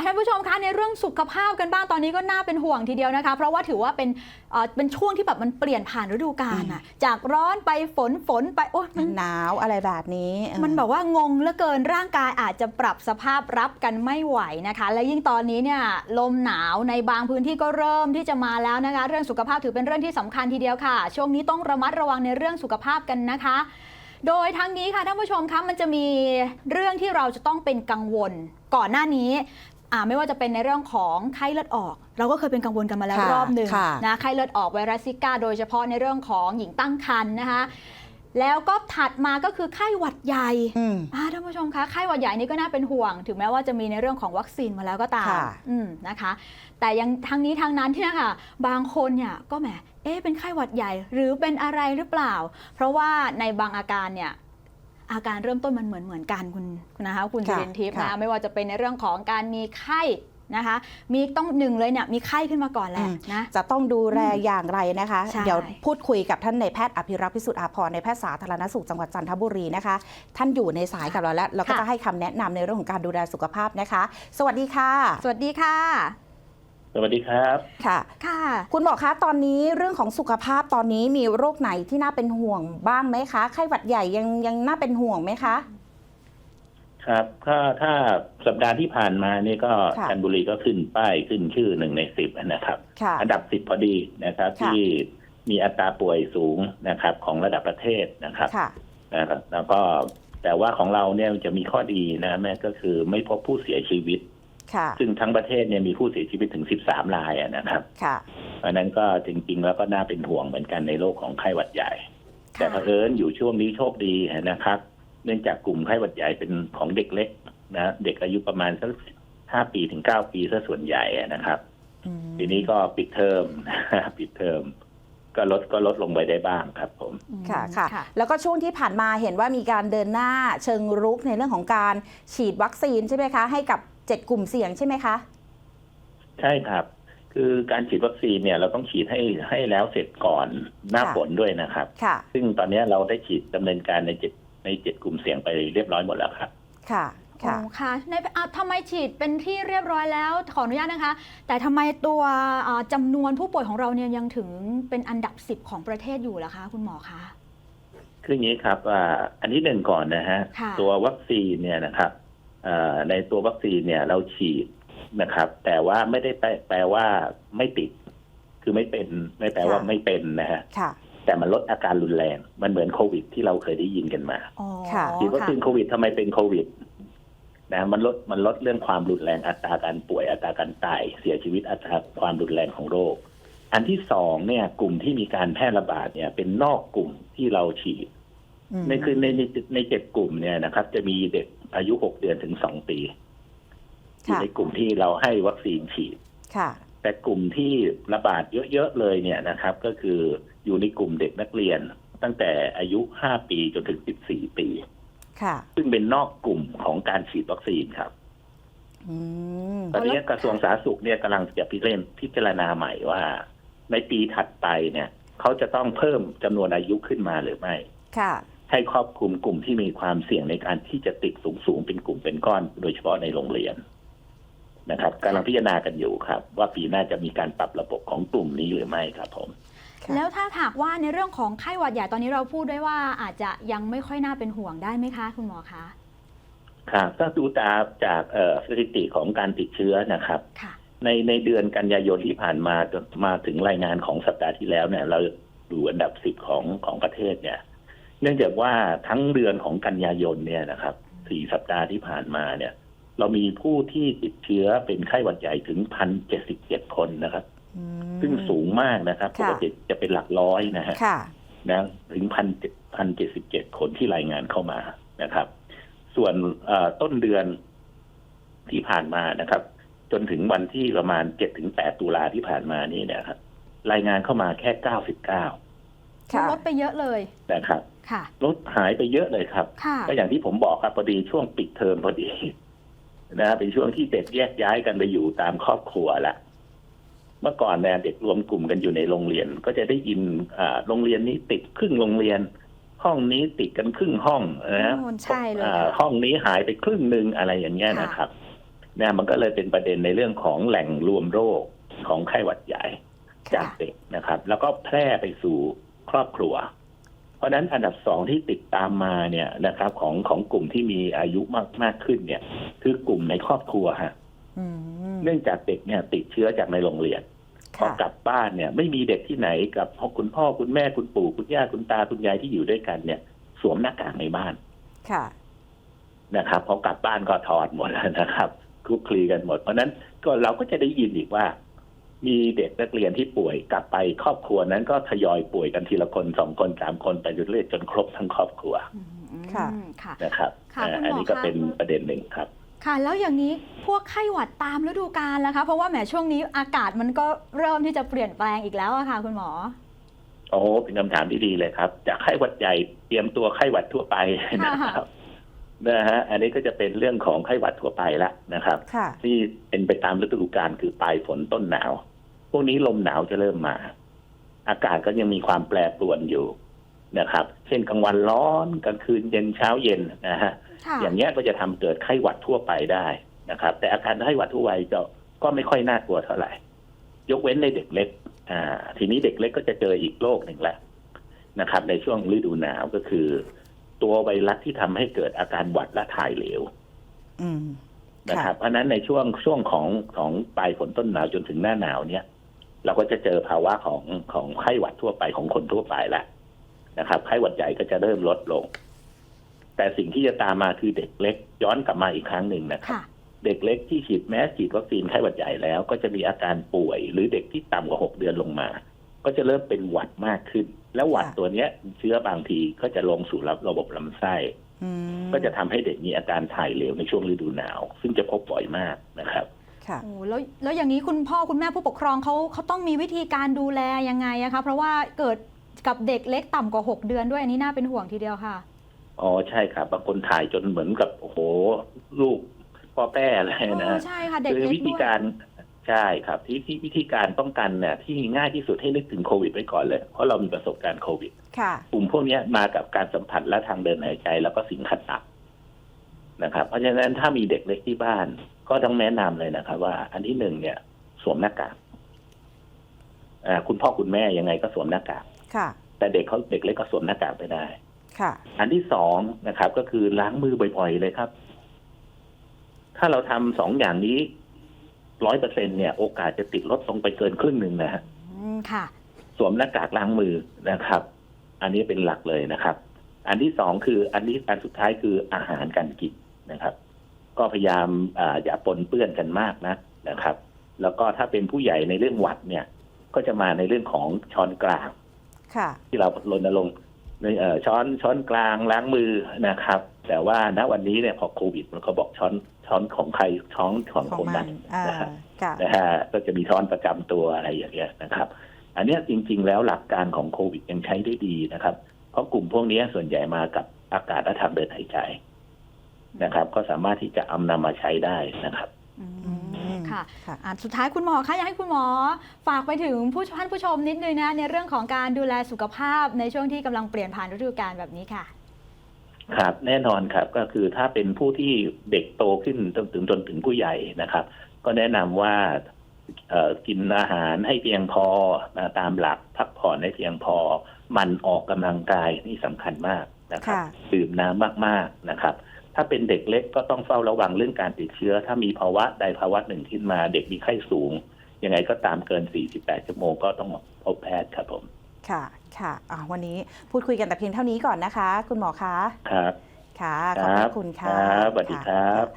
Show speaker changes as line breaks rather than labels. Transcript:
ะท่านผู้ชมคะในเรื่องสุขภาพกันบ้างตอนนี้ก็น่าเป็นห่วงทีเดียวนะคะ เพราะว่าถือว่าเป็นเอ่อเป็นช่วงที่แบบมันเปลี่ยนผ่านฤดูกาลอะจากร้อนไปฝนฝนไปโอ้มัน
หนาวอะไรแบบนี้เออ
มันแบบว่างงเหลือเกินร่างกายอาจจะปรับสภาพรับกันไม่ไหวนะคะ และยิ่งตอนนี้เนี่ยลมหนาวในบางพื้นที่ก็เริ่มที่จะมาแล้วนะคะ เรื่องสุขภาพถือเป็นเรื่องที่สำคัญทีเดียวค่ะ ช่วงนี้ต้องระมัดระวังในเรื่องสุขภาพกันนะคะ โดยทั้งนี้ค่ะท่านผู้ชมคะมันจะมีเรื่องที่เราจะต้องเป็นกังวลก่อนหน้านี้อ่า ไม่ว่าจะเป็นในเรื่องของไข้เลือดออก เราก็เคยเป็นกังวลกันมาแล้ว
ค่ะ
รอบหนึ่ง
ค่ะ
นะไข้เลือดออกไวรัสซิก้า โดยเฉพาะในเรื่องของหญิงตั้งครรภ์นะคะแล้วก็ถัดมาก็คือไข้หวัดใหญ่
อืม
อ่าท่านผู้ชมคะไข้หวัดใหญ่นี่ก็น่าเป็นห่วง ถึงแม้ว่าจะมีในเรื่องของวัคซีนมาแล้วก็ตาม
ค่ะ
อืมนะคะ แต่ยังทางนี้ทางนั้นที่นะคะบางคนเนี่ยก็แหมเอ๊ะเป็นไข้หวัดใหญ่ หรือเป็นอะไรหรือเปล่า เพราะว่าในบางอาการเนี่ย อาการเริ่มต้นมันเหมือนเหมือนกันคุณคุณนะคะคุณสิ
ค่ะ
รินทิพย์
ค่ะ
นะไม่ว่าจะเป็นในเรื่องของการมีไข้นะคะมีต้องหนึ่งเลยเนี่ยมีไข้ขึ้นมาก่อนแหละนะ
จะต้องดูแลอย่างไรนะคะ
ใช่
เดี๋ยวพูดคุยกับท่านในายแพทย์อภิรักษ์พิสุทธิ์อาภรณ์ในแพทย์สาธารณสุขจังหวัดจันทบุรีนะคะ ท่านอยู่ในสายกับเราแล้วเราก็
ค่ะ
จะให้คำแนะนำในเรื่องของการดูแลสุขภาพนะคะ สวัสดีค่ะ
สวัสดีค่ะ
สวัสดีครับ
ค่ะ
ค่ะ
คุณหมอคะตอนนี้เรื่องของสุขภาพตอนนี้มีโรคไหนที่น่าเป็นห่วงบ้างไหมคะไข้หวัดใหญ่ยังยังน่าเป็นห่วงไหมคะ
ครับก็ถ้าสัปดาห์ที่ผ่านมานี่ก็
ค่ะ
จันทบุรีก็ขึ้นป้ายขึ้นชื่อหนึ่งในสิบนะครับ
ค่ะ
อันดับสิบพอดีนะครับ
ค่ะ
ที่มีอัตราป่วยสูงนะครับ ของระดับประเทศนะครับ
ค่ะ
นะครับแล้วก็แต่ว่าของเราเนี่ยจะมีข้อดีนะแม่ก็คือไม่พบผู้เสียชีวิต
ค่ะ
ซึ่งทั้งประเทศเนี่ยมีผู้เสียชีวิตถึงสิบสามรายอะนะครับ
ค่ะ
เพราะฉะนั้นก็จริงๆแล้วก็น่าเป็นห่วงเหมือนกันในโรคของไข้หวัดใหญ่ แต่เผอิญอยู่ช่วงนี้โชคดีนะครับ เนื่องจากกลุ่มไข้หวัดใหญ่เป็นของเด็กเล็กนะเด็กอายุประมาณสักห้าปีถึงเก้าปีซะส่วนใหญ่อะนะครับ
อืม
ทีนี้ก็ปิดเทอมปิดเทอมก็ลดก็ลดลงไปได้บ้างครับผม
ค่ะค่ะ แล้วก็ช่วงที่ผ่านมาเห็นว่ามีการเดินหน้าเชิงรุกในเรื่องของการฉีดวัคซีนใช่ไหมคะ ให้กับ 7 กลุ่มเสี่ยงใช่ไหมคะ
ใช่ครับ คือการฉีดวัคซีนเนี่ยเราต้องฉีดให้ให้แล้วเสร็จก่อนหน้า
ค่ะ
ฝนด้วยนะครับ
ค่ะ
ซึ่งตอนนี้เราได้ฉีดดำเนินการในเจ็ดในเจ็ดกลุ่มเสี่ยงไปเรียบร้อยหมดแล้วครับ
ค่ะค่ะ
อ๋อค่ะในอะทำไมฉีดเป็นที่เรียบร้อยแล้วขออนุญาตนะคะ แต่ทำไมตัวอ่าจำนวนผู้ป่วยของเราเนี่ยยังถึงเป็นอันดับ10ของประเทศอยู่ล่ะคะ คุณหมอคะ
คืออย่างนี้ครับว่าอันที่หนึ่งก่อนนะฮะ
ค่ะ
ตัววัคซีนเนี่ยนะครับเอ่อ ในตัววัคซีนเนี่ยเราฉีดนะครับ แต่ว่าไม่ได้แปลแปลว่าไม่ติด คือไม่เป็น ไม่แปลว่า
ค่ะ
ไม่เป็นนะฮะ
ค่ะ
แต่มันลดอาการรุนแรง มันเหมือนโควิด ที่เราเคยได้ยินกันมา
อ๋อ
ค่ะ
ฉีดวัคซีนโควิดทำไมเป็นโควิดนะมันลดมันลดเรื่องความรุนแรงอัตราการป่วยอัตราการตาย เสียชีวิตอัตราความรุนแรงของโรค อันที่สองเนี่ย กลุ่มที่มีการแพร่ระบาดเนี่ย เป็นนอกกลุ่มที่เราฉีด
อืม
ในคือในในในเจ็ดกลุ่มเนี่ยนะครับ จะมีเด็กอายุหกเดือนถึงสองปีอยู่
ค่ะ
ในกลุ่มที่เราให้วัคซีนฉีด
ค่ะ
แต่กลุ่มที่ระบาดเยอะๆเลยเนี่ยนะครับ ก็คืออยู่ในกลุ่มเด็กนักเรียน ตั้งแต่อายุห้าปีจนถึงสิบสี่ปี
ค่ะ
ซึ่งเป็นนอกกลุ่มของการฉีดวัคซีนครับ
อืม
ตอนนี้กระทรวงสาธารณสุขเนี่ยกำลังจะพิจารณาพิจารณาใหม่ว่า ในปีถัดไปเนี่ย เขาจะต้องเพิ่มจำนวนอายุขึ้นมาหรือไม่
ค่ะ
ให้ครอบคลุมกลุ่มที่มีความเสี่ยงในการที่จะติดสูงสูงๆเป็นกลุ่มเป็นก้อน โดยเฉพาะในโรงเรียนนะครับกำลังพิจารณากันอยู่ครับ ว่าปีหน้าจะมีการปรับระบบของกลุ่มนี้หรือไม่ครับผม
ค่ะ
แล้วถ้าหากว่าในเรื่องของไข้หวัดใหญ่ตอนนี้เราพูดด้วยว่าอาจจะยังไม่ค่อยน่าเป็นห่วงได้ไหมคะ คุณหมอคะ
ครับถ้าดูตามจากเอ่อสถิติของการติดเชื้อนะครับ
ค่ะ
ในในเดือนกันยายนที่ผ่านมาจนมาถึงรายงานของสัปดาห์ที่แล้วเนี่ย เราดูอันดับสิบของของประเทศเนี่ย เนื่องจากว่าทั้งเดือนของกันยายนเนี่ยนะครับสี่สัปดาห์ที่ผ่านมาเนี่ย เรามีผู้ที่ติดเชื้อเป็นไข้หวัดใหญ่ถึงพันเจ็ดสิบเจ็ดคนนะครับ
อืม
ซึ่งสูงมากนะครับป
ค่ะ
กติจะเป็นหลักร้อยนะฮะ
ค่ะ
นะถึงพันพันเจ็ดสิบเจ็ดคนที่รายงานเข้ามานะครับ ส่วนเอ่อต้นเดือนที่ผ่านมานะครับ จนถึงวันที่ประมาณเจ็ดถึงแปดตุลาที่ผ่านมานี่เนะครับรายงานเข้ามาแค่เก้าสิบเก้า
ค่ะ
ลดไปเยอะเลย
นะครับ
ค่ะ
ลดหายไปเยอะเลยครับ
ค่ะ
ก็อย่างที่ผมบอกครับพอดีช่วงปิดเทอมพอดีนะเป็นช่วงที่เด็กแยกย้ายกันไปอยู่ตามครอบครัวละเมื่อก่อนเนี่ยเด็กรวมกลุ่มกันอยู่ในโรงเรียน ก็จะได้ยินอ่าโรงเรียนนี้ติดครึ่งโรงเรียน ห้องนี้ติดกันครึ่งห้องนะ
โอ้ใช่เลย
อ่า
ค่ะ
ห้องนี้หายไปครึ่งหนึ่งอะไรอย่างเงี้ย
ค่ะ
นะครับเนี่ยมันก็เลยเป็นประเด็นในเรื่องของแหล่งรวมโรคของไข้หวัดใหญ่จาก
ค่ะ
เด็กนะครับ แล้วก็แพร่ไปสู่ครอบครัว เพราะฉะนั้นอันดับสองที่ติดตามมาเนี่ยนะครับของของกลุ่มที่มีอายุมากมากขึ้นเนี่ย คือกลุ่มในครอบครัวฮะ
อืม
เนื่องจากเด็กเนี่ย ติดเชื้อจากในโรงเรียนพอ
ค่ะ
กลับบ้านเนี่ยไม่มีเด็กที่ไหนกับคุณพ่อคุณแม่คุณปู่คุณย่าคุณตาคุณยายที่อยู่ด้วยกันเนี่ย สวมหน้ากากในบ้าน
ค่ะ
นะครับพอกลับบ้านก็ถอดหมดแล้วนะครับคลุกคลีกันหมด เพราะฉะนั้นก็เราก็จะได้ยินอีกว่า มีเด็กนักเรียนที่ป่วยกลับไปครอบครัวนั้นก็ทยอยป่วยกันทีละคนสองคนสามคนไปจนเรื่อยจนครบทั้งครอบครัว
อืม
ค่ะ
ค่ะ
นะครับ
ค่ะ
อ่า
คุณหมอ
อันนี้ก็
คะ
เป็นประเด็นหนึ่งครับ
ค่ะ แล้วอย่างนี้พวกไข้หวัดตามฤดูกาลแล้วคะ เพราะว่าแหมช่วงนี้อากาศมันก็เริ่มที่จะเปลี่ยนแปลงอีกแล้วอะค่ะ คุณหมอ
โอ้เป็นคำถามที่ดีเลยครับ จากไข้หวัดใหญ่เตรียมตัวไข้หวัดทั่วไปนะครับนะฮะอันนี้ก็จะเป็นเรื่องของไข้หวัดทั่วไปละนะครับ
ค่ะ
ที่เป็นไปตามฤดูกาลคือปลายฝนต้นหนาว พวกนี้ลมหนาวจะเริ่มมา อากาศก็ยังมีความแปรปรวนอยู่นะครับ เช่นกลางวันร้อนกลางคืนเย็นเช้าเย็นนะฮะ
ค่ะ
อย่างเงี้ยก็จะทำเกิดไข้หวัดทั่วไปได้นะครับ แต่อาการไข้หวัดทั่วไปจะก็ไม่ค่อยน่ากลัวเท่าไหร่ ยกเว้นในเด็กเล็ก อ่า ทีนี้เด็กเล็กก็จะเจออีกโรคหนึ่งแหละนะครับ ในช่วงฤดูหนาวก็คือ ตัวไวรัสที่ทำให้เกิดอาการหวัดและถ่ายเหลว
อืม
นะครับเพราะฉะนั้นในช่วงช่วงของของปลายฝนต้นหนาวจนถึงหน้าหนาวเนี่ย เราก็จะเจอภาวะของของไข้หวัดทั่วไปของคนทั่วไปแล้วนะครับไข้หวัดใหญ่ก็จะเริ่มลดลง แต่สิ่งที่จะตามมาคือเด็กเล็ก ย้อนกลับมาอีกครั้งหนึ่งนะครับ
ค่ะ
เด็กเล็กที่ฉีดแมสฉีดวัคซีนไข้หวัดใหญ่แล้ว ก็จะมีอาการป่วย หรือเด็กที่ต่ำกว่าหกเดือนลงมา ก็จะเริ่มเป็นหวัดมากขึ้น แล้วหวัด
ค่ะ
ตัวเนี้ย เชื้อบางทีก็จะลงสู่ระระบบลำไส้
อืม
ก็จะทำให้เด็กมีอาการถ่ายเหลวในช่วงฤดูหนาว ซึ่งจะพบบ่อยมากนะครับ
ค่ะ
โอ้แล้วแล้วอย่างนี้คุณพ่อคุณแม่ผู้ปกครองเขาเขาต้องมีวิธีการดูแลยังไงอะคะเพราะว่าเกิดกับเด็กเล็กต่ำกว่า 6 เดือนด้วยอันนี้น่าเป็นห่วงทีเดียวค่ะ
อ๋อใช่ครับบางคนถ่ายจนเหมือนกับโอ้โหลูกพ่อแป้อะไร
เอ
นะ
อใช่ค่ะเด็ก
คือ
เล็ก
วิธี
ด้วย
การใช่ครับที่ที่วิธีการป้องกันเนี่ยที่ง่ายที่สุดให้นึกถึงโควิดไว้ก่อนเลย เพราะเรามีประสบการณ์โควิด
ค่ะ
กลุ่มพวกเนี้ยมากับการสัมผัสและทางเดินหายใจ แล้วก็สิ่งขัดตับนะครับ เพราะฉะนั้นถ้ามีเด็กเล็กที่บ้าน ก็ต้องแนะนำเลยนะครับ ว่าอันที่หนึ่งเนี่ย สวมหน้ากากอ่าคุณพ่อคุณแม่ยังไงก็สวมหน้ากาก
ค่ะ
แต่เด็กเขาเด็กเล็กก็สวมหน้ากากไม่ได้
ค่ะ
อันที่สองนะครับ ก็คือล้างมือบ่อยๆเลยครับ ถ้าเราทำสองอย่างนี้ร้อยเปอร์เซ็นเนี่ย โอกาสจะติดลดลงไปเกินครึ่งหนึ่งนะฮะ
อืมค่ะ
สวมหน้ากากล้างมือนะครับ อันนี้เป็นหลักเลยนะครับ อันที่สองคือ อันนี้อันสุดท้ายคืออาหารการกินนะครับ ก็พยายามอ่าอย่าปนเปื้อนกันมากนะนะครับ แล้วก็ถ้าเป็นผู้ใหญ่ในเรื่องหวัดเนี่ย ก็จะมาในเรื่องของช้อนกลาง
ค่ะ
ที่เรารณรงค์ในเอ่อช้อนช้อนกลางล้างมือนะครับ แต่ว่าณวันนี้เนี่ยพอโควิดมันก็บอกช้อนช้อนของใครช้อนของ
ของ
คน
มั
นั้นน
อ่า
นะครับ
ค่ะ
นะฮะก็จะมีช้อนประจำตัวอะไรอย่างเงี้ยนะครับ อันเนี้ยจริง ๆ แล้วหลักการของโควิดยังใช้ได้ดีนะครับ เพราะกลุ่มพวกเนี้ยส่วนใหญ่มากับอากาศและทางเดินหายใจ นะครับ ก็สามารถที่จะเอานำมาใช้ได้นะครับ
อื
อื
ม
ม
ค่ะ
ค่ะ
อะสุดท้ายคุณหมอคะอยากให้คุณหมอ ฝากไปถึงผู้ท่านผู้ชมนิดนึงนะในเรื่องของการดูแลสุขภาพในช่วงที่กำลังเปลี่ยนผ่านฤดูกาลแบบนี้ค่ะ
ครับแน่นอนครับก็คือถ้าเป็นผู้ที่เด็กโตขึ้นจนถึงจนถึงผู้ใหญ่นะครับ ก็แนะนำว่าเอ่อกินอาหารให้เพียงพอนะตามหลักพักผ่อนให้เพียงพอ มันออกกำลังกายนี่สำคัญมากนะครับ
ค่ะ
ดื่มน้ำมากๆนะครับ ถ้าเป็นเด็กเล็กก็ต้องเฝ้าระวังเรื่องการติดเชื้อ ถ้ามีภาวะใดภาวะหนึ่งขึ้นมา เด็กมีไข้สูง ยังไงก็ตามเกิน 48 ชั่วโมงก็ต้องพบแพทย์ครับผม
ค่ะ ค่ะอะวันนี้พูดคุยกันแต่เพียงเท่านี้ก่อนนะคะ คุณหมอคะ
ครับ
ค่ะ
ค
ขอบพ
รับ
ระคุณ
ค
ค่ะ
รับสวัสดีครับะ